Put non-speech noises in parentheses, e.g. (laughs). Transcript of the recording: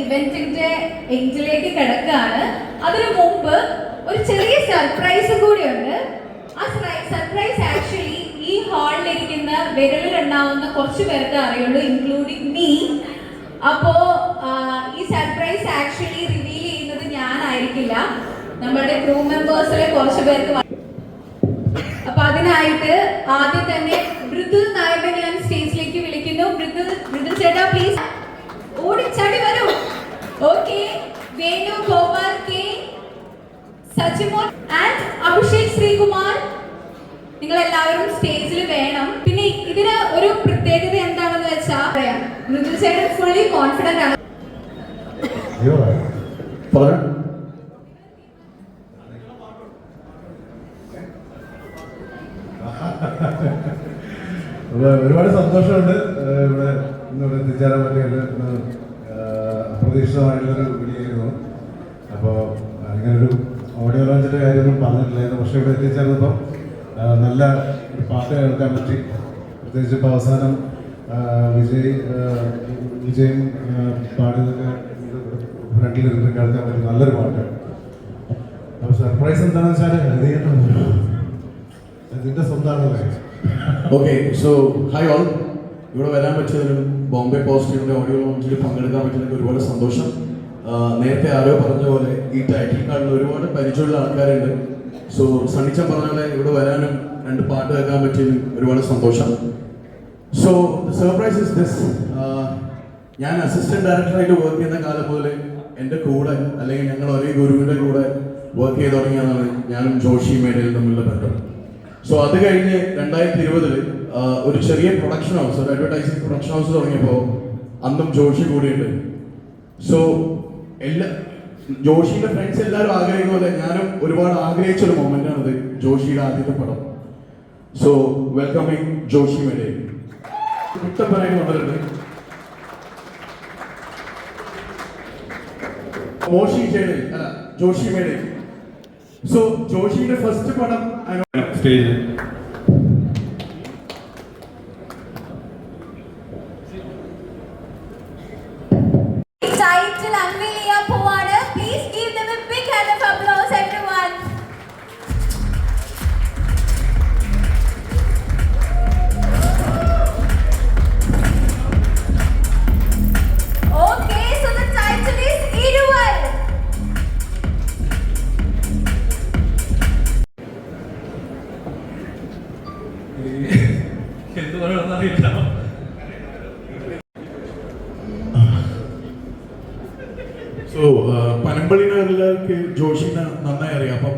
ഇവന്റിന്റെ എൻഡിലേക്ക് കിടക്കാണ് അതിനു മുമ്പ് ഒരു ചെറിയ സർപ്രൈസ് കൂടിയുണ്ട്. ആ സർപ്രൈസ് ആക്ച്വലി ഈ ഹാളിലിരിക്കുന്ന വിരലിൽ ഉണ്ടാവുന്ന കുറച്ച് പേർക്ക് അറിയുള്ളൂ ഇൻക്ലൂഡിങ് മീ അപ്പോ ഈ സർപ്രൈസ് ആക്ച്വലി റിവീൽ ചെയ്യുന്നത് ഞാനായിരിക്കില്ല. നമ്മുടെ ക്രൂ മെമ്പേഴ്സിലെ കുറച്ച് പേർക്ക് വ- ആദ്യം തന്നെ മൃദുൽ നായകനെ ഞാൻ സ്റ്റേജിലേക്ക് വിളിക്കുന്നു. മൃദുൽ മൃദുൽ ചേട്ടാ പ്ലീസ് ഓടിച്ചാടി വരൂ. Okay Venu Gopal K. Sajimon and Abhishek Sreekumar. നിങ്ങൾ എല്ലാവരും സ്റ്റേജിൽ വേണം. പിന്നെ ഇതിന് ഒരു പ്രത്യേകത എന്താണെന്ന് വെച്ചാൽ പറയാം. മൃദുൽ ചേട്ടൻ ഫുള്ളി കോൺഫിഡന്റ് ആണ് പറഞ്ഞു അപ്പൊ (laughs) ഒരുപാട് സന്തോഷമുണ്ട്. ഇവിടെ ഇന്നിവിടെ എത്തിച്ചേരാൻ പറ്റിയത് അപ്രതീക്ഷിതമായിട്ടുള്ളൊരു വിളിയായിരുന്നു അപ്പോൾ അങ്ങനൊരു ഓഡിയോ ലോഞ്ചിന്റെ കാര്യമൊന്നും പറഞ്ഞിട്ടില്ലായിരുന്നു. പക്ഷേ ഇവിടെ എത്തിച്ചേർന്നപ്പോൾ നല്ല ഒരു പാട്ട് കേൾക്കാൻ പറ്റി. പ്രത്യേകിച്ച് ഇപ്പോൾ അവസാനം വിജയ് വിജയും പാടിയതൊക്കെ ഫ്രണ്ടിലിരുന്ന് കേൾക്കാൻ പറ്റി നല്ലൊരു പാട്ട്. അപ്പോൾ സർപ്രൈസ് എന്താണെന്ന് വെച്ചാൽ ഹൃദയം സ്വന്തമാണല്ലേ ഓക്കെ സോ ഹൈ ഓൾ ഇവിടെ വരാൻ പറ്റിയതിനും ബോംബെ പോസിറ്റീവിന്റെ ഓഡിയോ ലോഞ്ചിൽ പങ്കെടുക്കാൻ പറ്റിയതിന് ഒരുപാട് സന്തോഷം. നേരത്തെ ആരോ പറഞ്ഞ പോലെ ഈ ടൈറ്റിൽ കാർഡിൽ ഒരുപാട് പരിചയമുള്ള ആൾക്കാരുണ്ട്. സോ സണ്ണിച്ചൻ പറഞ്ഞ പോലെ ഇവിടെ വരാനും രണ്ട് പാട്ട് കേൾക്കാൻ പറ്റിയതിനും ഒരുപാട് സന്തോഷം. സോ സർപ്രൈസ് ഇസ് ദിസ് ഞാൻ അസിസ്റ്റന്റ് ഡയറക്ടറായിട്ട് വർക്ക് ചെയ്യുന്ന കാലം മുതൽ എന്റെ കൂടെ അല്ലെങ്കിൽ ഞങ്ങൾ ഒരേ ഗുരുവിന്റെ കൂടെ വർക്ക് ചെയ്ത് തുടങ്ങിയതാണ് ഞാനും ജോഷി മേഡയിൽ തമ്മിലുള്ള ബന്ധം. സോ അത് കഴിഞ്ഞ് രണ്ടായിരത്തി ഇരുപതിൽ ഒരു ചെറിയ പ്രൊഡക്ഷൻ ഹൗസ് ഒരു അഡ്വർടൈസിങ് പ്രൊഡക്ഷൻ ഹൗസ് തുടങ്ങിയപ്പോൾ അന്നും ജോഷി കൂടിയുണ്ട്. സോ എല്ലാ ജോഷിയുടെ ഫ്രണ്ട്സ് എല്ലാവരും ആഗ്രഹിക്കുന്ന പോലെ ഞാനും ഒരുപാട് ആഗ്രഹിച്ച ഒരു മൊമെന്റ് ആണ് ജോഷിയുടെ ആദ്യത്തെ പടം. സോ വെൽക്കമിങ് ജോഷി മെഡി. കുട്ടപ്പനായിട്ട് വന്നിട്ടുണ്ട്. മോഷി ജോഷി മേഡേ. സോ ജോഷിയുടെ ഫസ്റ്റ് പടം അനു- എന്ത് പറയണമെന്ന് സോ എല്ലാവർക്കും ജോഷിനെ നന്നായി അറിയാം. അപ്പം